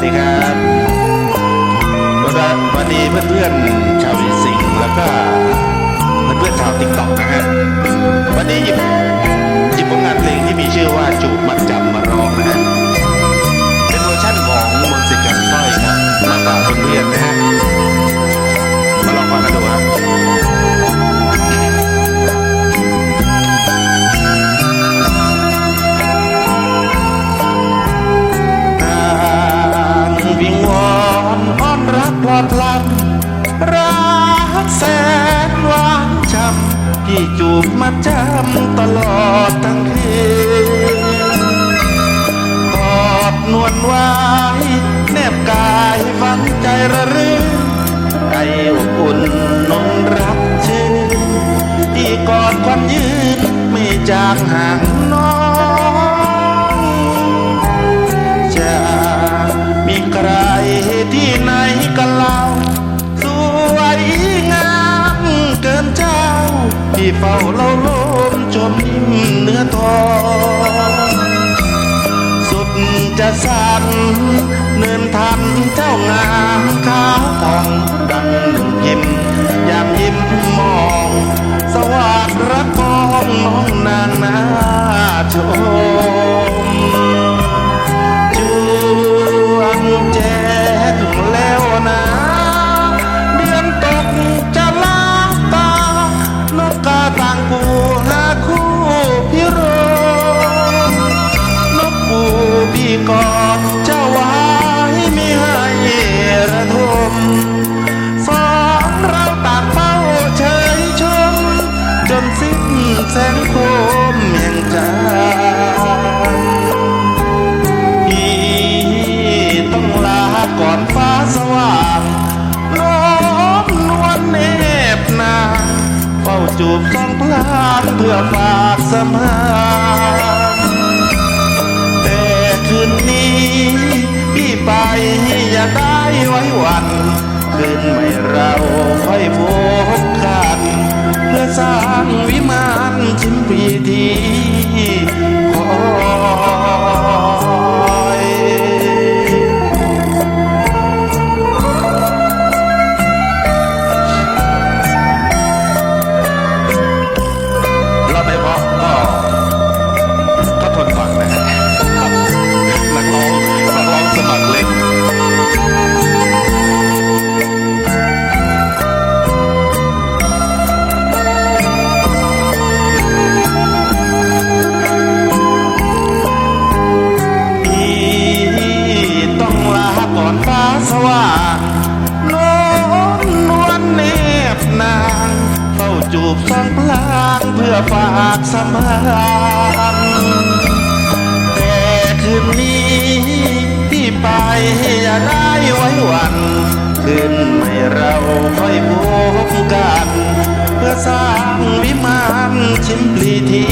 สดีครับวันวันนี้เพื่อนๆชาวอีสิงห์แล้วก็ แสนหวานช้ำพี่จูบมาจำตลอดทั้งคืนกอดนวลไว้แนบกายฝังใจระรื่นไออบอุ่นนนรับชื่นที่กอดควันยืนไม่จางหาง เฝ้าเล่า แสงโคมแห่งใจพี่ต้องลาก่อนฟ้าสว่างน้อมนวลเนบนาเฝ้าจูบสองพลางเพื่อฝากสมานแต่คืนนี้พี่ไปอย่าได้ไว้วันคืนไม่เราค่อยพบกัน เพื่อสร้างวิมาน ชิมพี จูบสองพลางเพื่อฝากสมานแต่คืนนี้พี่ไปอย่าได้ไว้วันคืนไม่เราค่อยพบกัน เพื่อสร้างวิมานชิมพลีที